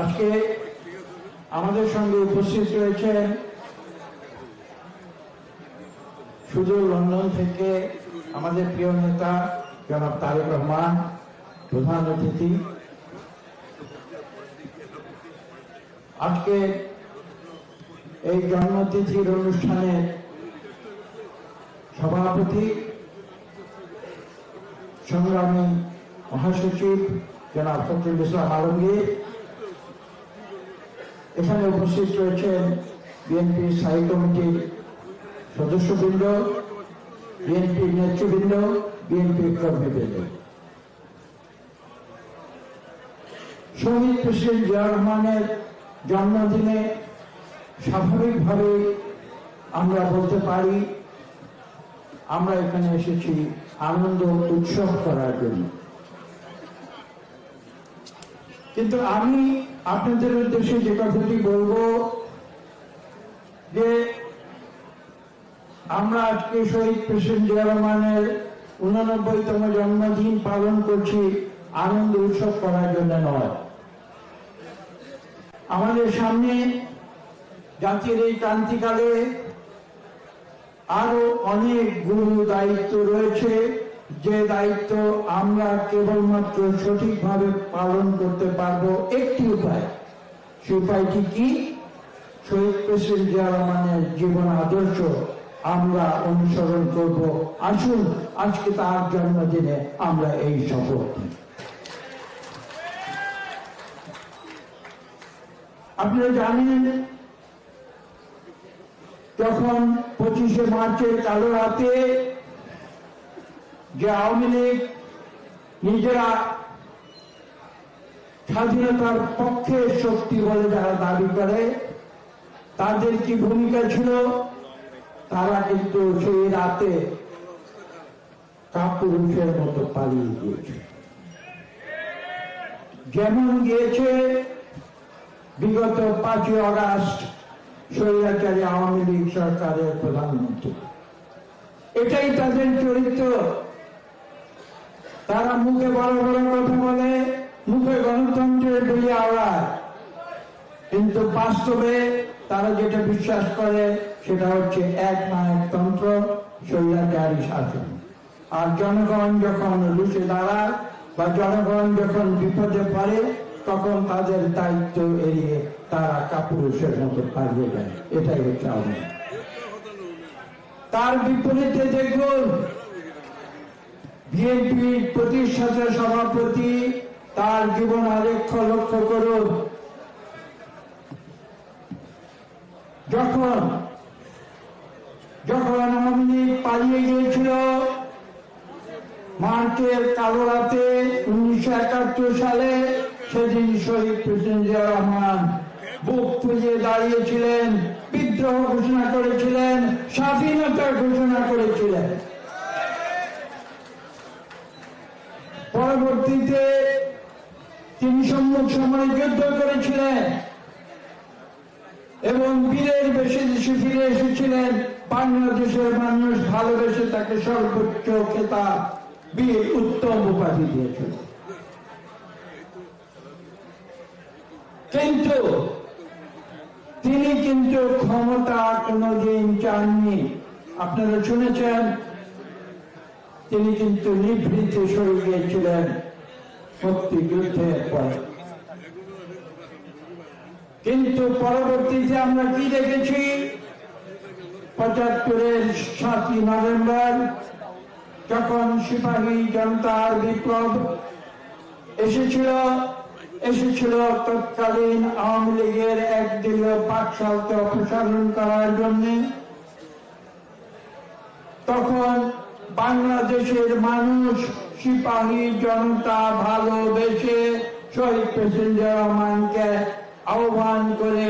আজকে আমাদের সঙ্গে উপস্থিত রয়েছেন শুধু লন্ডন থেকে আমাদের প্রিয় নেতা জনাব তারেক রহমান, প্রধান অতিথি। আজকে এই জন্মতিথির অনুষ্ঠানে সভাপতি সংগ্রামী মহাসচিব জনাব ফখরুল ইসলাম আলমগীর। এখানে উপস্থিত রয়েছেন বিএনপি স্থায়ী কমিটির সদস্যবৃন্দ বিএনপির নেতৃবৃন্দ বিএনপির কর্মীবৃন্দ। শহীদ প্রেসিডেন্ট জিয়া রহমানের জন্মদিনে স্বাভাবিকভাবে আমরা বলতে পারি, আমরা এখানে এসেছি আনন্দ উৎসব করার জন্য। কিন্তু আমি আপনাদের উদ্দেশ্যে যে কথাটি বলব যে আমরা আজকে শহীদ প্রেসিডেন্ট জিয়া রহমানের উননব্বইতম জন্মদিন পালন করছি, আনন্দ উৎসব করার জন্য নয়। আমাদের সামনে জাতির এই ক্রান্তিকালে আরও অনেক গুরু দায়িত্ব রয়েছে। যে দায়িত্ব আমরা কেবলমাত্র সঠিকভাবে পালন করতে পারব একটি উপায়। সে উপায়টি কি? শহীদ প্রেসিডেন্ট জিয়া রহমানের জীবন আদর্শ আমরা অনুসরণ করব। আসুন, আজকে তার জন্মদিনে আমরা এই শপথ নিই। আপনারা জানেন, যখন পঁচিশে মার্চের কালো রাতে যে আওয়ামী লীগ নিজেরা স্বাধীনতার পক্ষের শক্তি বলে যারা দাবি করে, তাদের কি ভূমিকা ছিল? তারা কিন্তু সেই রাতে কাপুরুষের মতো পালিয়ে গিয়েছে। যেমন গিয়েছে, বিগত পাঁচই অগাস্ট স্বৈরাচারী আওয়ামী লীগ সরকারের প্রধানমন্ত্রী। এটাই তাদের চরিত্র। তারা মুখে বড় বড় কথা বলে, মুখে গণতন্ত্রের বলি আওড়ায় কিন্তু বাস্তবে তারা যেটা বিশ্বাস করে, সেটা হচ্ছে এক নায়কতন্ত্র, স্বৈরাচারী শাসন। আর জনগণ যখন লুচে দাঁড়ায় বা জনগণ যখন বিপদে পড়ে, তখন তাদের দায়িত্ব এড়িয়ে তারা কাপুরুষের মতো পালিয়ে যায়। এটাই হচ্ছে আওয়ামী তার বিপরীতে দেখুন বিএনপির প্রতিষ্ঠাতা সভাপতি তার জীবন আলেখ্য লক্ষ্য করুন। যখন যখন আওয়ামী লীগ পালিয়ে গিয়েছিল মার্চের কালো রাতে উনিশশো একাত্তর সালে সেদিন শহীদ প্রেসিডেন্ট রহমান বুক ফুলিয়ে দাঁড়িয়েছিলেন, বিদ্রোহ ঘোষণা করেছিলেন, স্বাধীনতা ঘোষণা করেছিলেন। পরবর্তীতে তিনি সম্মুখ সময় যুদ্ধ করেছিলেন এবং বীরের বেশি দেশে ফিরে এসেছিলেন। বাংলাদেশের মানুষ ভালোবেসে তাকে সর্বোচ্চ খেতাব বীর উত্তম উপাধি দিয়েছিল। কিন্তু তিনি কিন্তু ক্ষমতা কোনদিন চাননি। আপনারা শুনেছেন, তিনি কিন্তু নিভৃতে সরে গিয়েছিলেন মুক্তিযুদ্ধের পরে কিন্তু পরবর্তীতে আমরা কি দেখেছি? পঁচাত্তরের সাতই নভেম্বর, যখন সিপাহী জনতার বিপ্লব এসেছিল এসেছিল তৎকালীন আওয়ামী লীগের এক একদলীয় পাঠশালকে অপসারণ করার জন্য। তখন বাংলাদেশের মানুষ সিপাহী জনতা ভালোবেসে শহীদ প্রেসিডেন্ট রহমানকে আহ্বান করে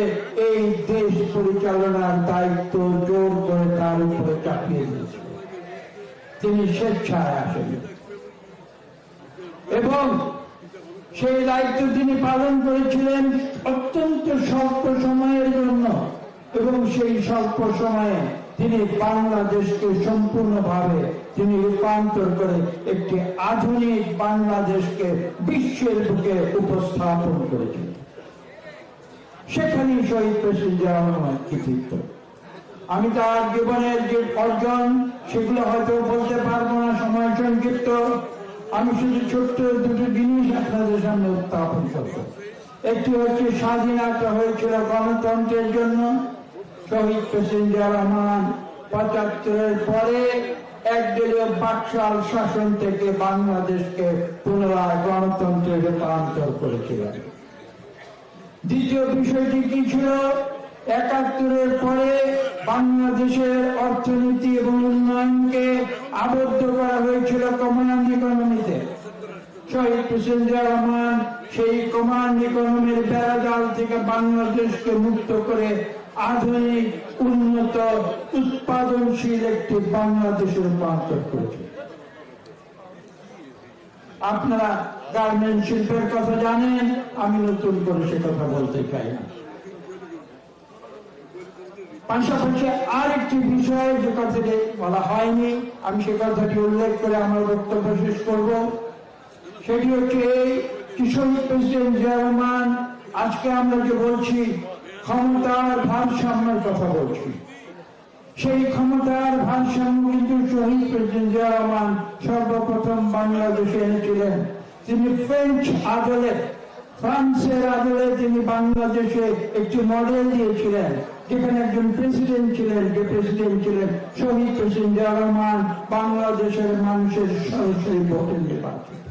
এই দেশ পরিচালনার দায়িত্ব জোর করে তার উপরে চাপিয়ে দিয়েছিল তিনি স্বেচ্ছায় আসেন। এবং সেই দায়িত্ব তিনি পালন করেছিলেন অত্যন্ত স্বল্প সময়ের জন্য। এবং সেই স্বল্প সময়ে তিনি বাংলাদেশকে সম্পূর্ণভাবে তিনি রূপান্তর করে একটি আধুনিক বাংলাদেশকে বিশ্বের বুকে উপস্থাপন করেছেন। সেখানেই শহীদ প্রেসিডেন্ট রহমান কৃতিত্ব। আমি তার জীবনের যে অর্জন, সেগুলো হয়তো বলতে পারব না, সময় সংক্ষিপ্ত। আমি শুধু ছোট্ট দুটো জিনিস আপনাদের সামনে উত্থাপন করব। একটি হচ্ছে স্বাধীনতা হয়েছিল গণতন্ত্রের জন্য। শহীদ জিয়া রহমান পঁচাত্তরের পরে একদলীয় বাকশাল শাসন থেকে বাংলাদেশকে পুনরায় গণতন্ত্রে রূপান্তর করেছিলেন। দ্বিতীয় বিষয়টি কি ছিল? একাত্তরের পরে বাংলাদেশের অর্থনীতি এবং উন্নয়নকে আবদ্ধ করা হয়েছিল কমান্ড ইকোনমিতে। শহীদ জিয়া রহমান সেই কমান্ড ইকোনমির বেড়াজাল থেকে বাংলাদেশকে মুক্ত করে আধুনিক, উন্নত, উৎপাদনশীল একটি বাংলাদেশের রূপান্তর করেছে আপনারা গার্মেন্ট শিল্পের কথা জানেন, আমি নতুন করে সে কথা বলতে চাই না। পাশাপাশি আরেকটি বিষয় যে কথাটি বলা হয়নি, আমি সে কথাটি উল্লেখ করে আমার বক্তব্য শেষ করব। সেটি হচ্ছে এই কি শহীদ প্রেসিডেন্ট জিয়া আজকে আমরা যে বলছি ক্ষমতার ভারসাম্যের কথা বলছি। সেই ক্ষমতার ভারসাম্য কিন্তু শহীদ প্রেসিডেন্ট রহমান সর্বপ্রথম বাংলাদেশে এনেছিলেন। তিনি ফ্রেঞ্চ আদলে ফ্রান্সের আদলে তিনি বাংলাদেশে একটি মডেল দিয়েছিলেন, যেখানে একজন প্রেসিডেন্ট ছিলেন, যে প্রেসিডেন্ট ছিলেন শহীদ প্রেসিডেন্ট জিয়া রহমান, বাংলাদেশের মানুষের সরাসরি ভোটে নির্বাচিত।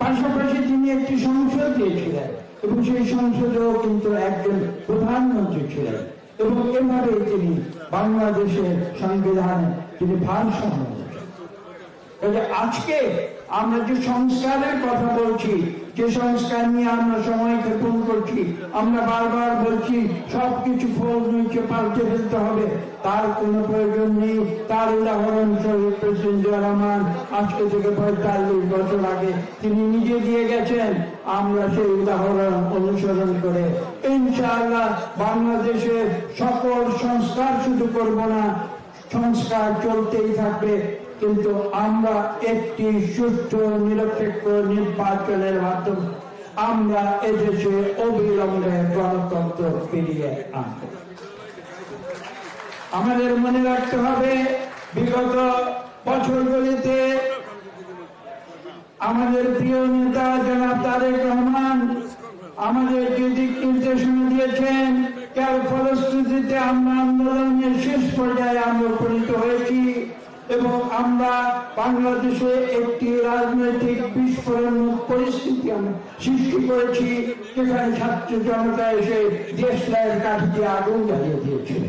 পাশাপাশি তিনি একটি সংসদ দিয়েছিলেন। এবং সেই সংসদেও কিন্তু একজন প্রধানমন্ত্রী ছিলেন। এবং এভাবে তিনি বাংলাদেশের সংবিধান তিনি ভারসাম্য আজকে আমরা যে সংস্কারের কথা বলছি যে সংস্কার নিয়ে আমরা সময় ক্ষেপণ করছি, আমরা বারবার বলছি, সবকিছু ফল নিচে পাল্টে ফেলতে হবে। তার কোনো প্রয়োজন নেই। তার উদাহরণ শহীদ প্রেসিডেন্ট জিয়া রহমান আজকে থেকে পঁয়তাল্লিশ বছর আগে তিনি নিজে দিয়ে গেছেন। আমরা সেই উদাহরণ অনুসরণ করে ইনশাআল্লাহ বাংলাদেশের সকল সংস্কার শুধু করব না, সংস্কার চলতেই থাকবে। কিন্তু আমরা একটি সুস্থ নিরপেক্ষ নির্বাচনের মাধ্যমে আমরা এদেশে অবিলম্বে গণতন্ত্র ফিরিয়ে আনব। আমাদের মনে রাখতে হবে, বিগত বছরগুলিতে আমাদের প্রিয় নেতা জনাব তারেক রহমান আমাদের যে দিক নির্দেশনা দিয়েছেন যার ফলশ্রুতিতে আমরা আন্দোলনের শেষ পর্যায়ে আমরা উপনীত হয়েছি। এবং আমরা বাংলাদেশে একটি রাজনৈতিক বিস্ফোরণ পরিস্থিতি সৃষ্টি করেছি, যেখানে ছাত্র জনতা এসে দেশটার কাঠিতে আগুন জ্বালিয়ে দিয়েছিল।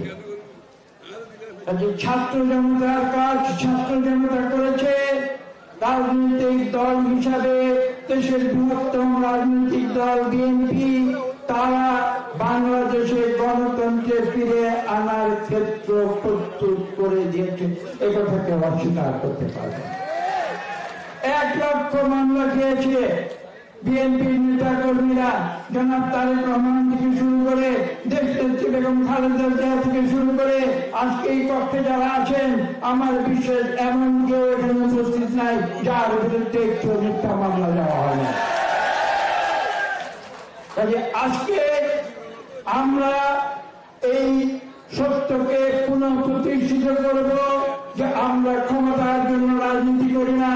ছাত্র জনতার কাজ ছাত্র জনতা করেছে। রাজনৈতিক দল হিসাবে দেশের বৃহত্তম রাজনৈতিক দল বিএনপি, তারা বাংলাদেশে গণতন্ত্রে ফিরে আনার ক্ষেত্র করে দিয়েছে একথাকে অস্বীকার করতে পারবে। এক লক্ষ মামলা খেয়েছে বিএনপির নেতা কর্মীরা। জনাব তারেক রহমান থেকে শুরু করে দেশ নেত্রী বেগম খালেদা জিয়া থেকে শুরু করে আজকে এই কক্ষে যারা আছেন, আমার বিশ্বাস এমন কেউ এখানে উপস্থিত নাই, যার বিরুদ্ধে একটু মিথ্যা মামলা দেওয়া হয় না আজকে আমরা এই সত্যকে পুনঃ প্রতিষ্ঠিত করব যে আমরা ক্ষমতার জন্য রাজনীতি করি না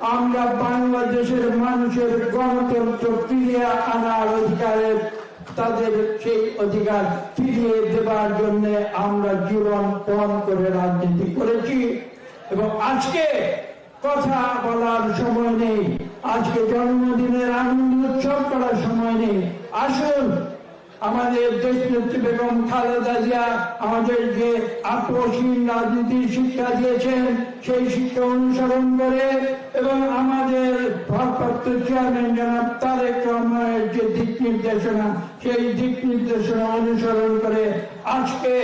আমরা বাংলাদেশের মানুষের গণতন্ত্র ফিরিয়ে আনার অধিকারের, তাদের সেই অধিকার ফিরিয়ে দেবার জন্য আমরা জীবন পণ করে রাজনীতি করেছি। এবং আজকে কথা বলার সময় নেই। আজকে জন্মদিনের আনন্দ উৎসব করার সময় নেই। আসুন আমাদের দেশ নেত্রী বেগম খালেদা জিয়া আমাদের যে আপোষহীন রাজনীতির শিক্ষা দিয়েছেন। সেই শিক্ষা অনুসরণ করে এবং আমাদের ভারপ্রাপ্ত চেয়ারম্যান জনাব তারেক রহমানের যে দিক নির্দেশনা, সেই দিক নির্দেশনা অনুসরণ করে আজকে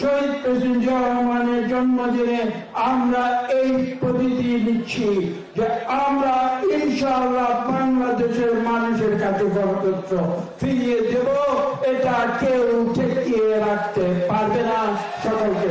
শহীদ প্রেসিডেন্ট রহমানের জন্মদিনে আমরা এই প্রতিটি নিচ্ছি যে আমরা ইনশাআল্লাহ বাংলাদেশের মানুষের কাছে গণতন্ত্র ফিরিয়ে দেব। এটা কেউ ঠেকিয়ে রাখতে পারবে না। সকলকে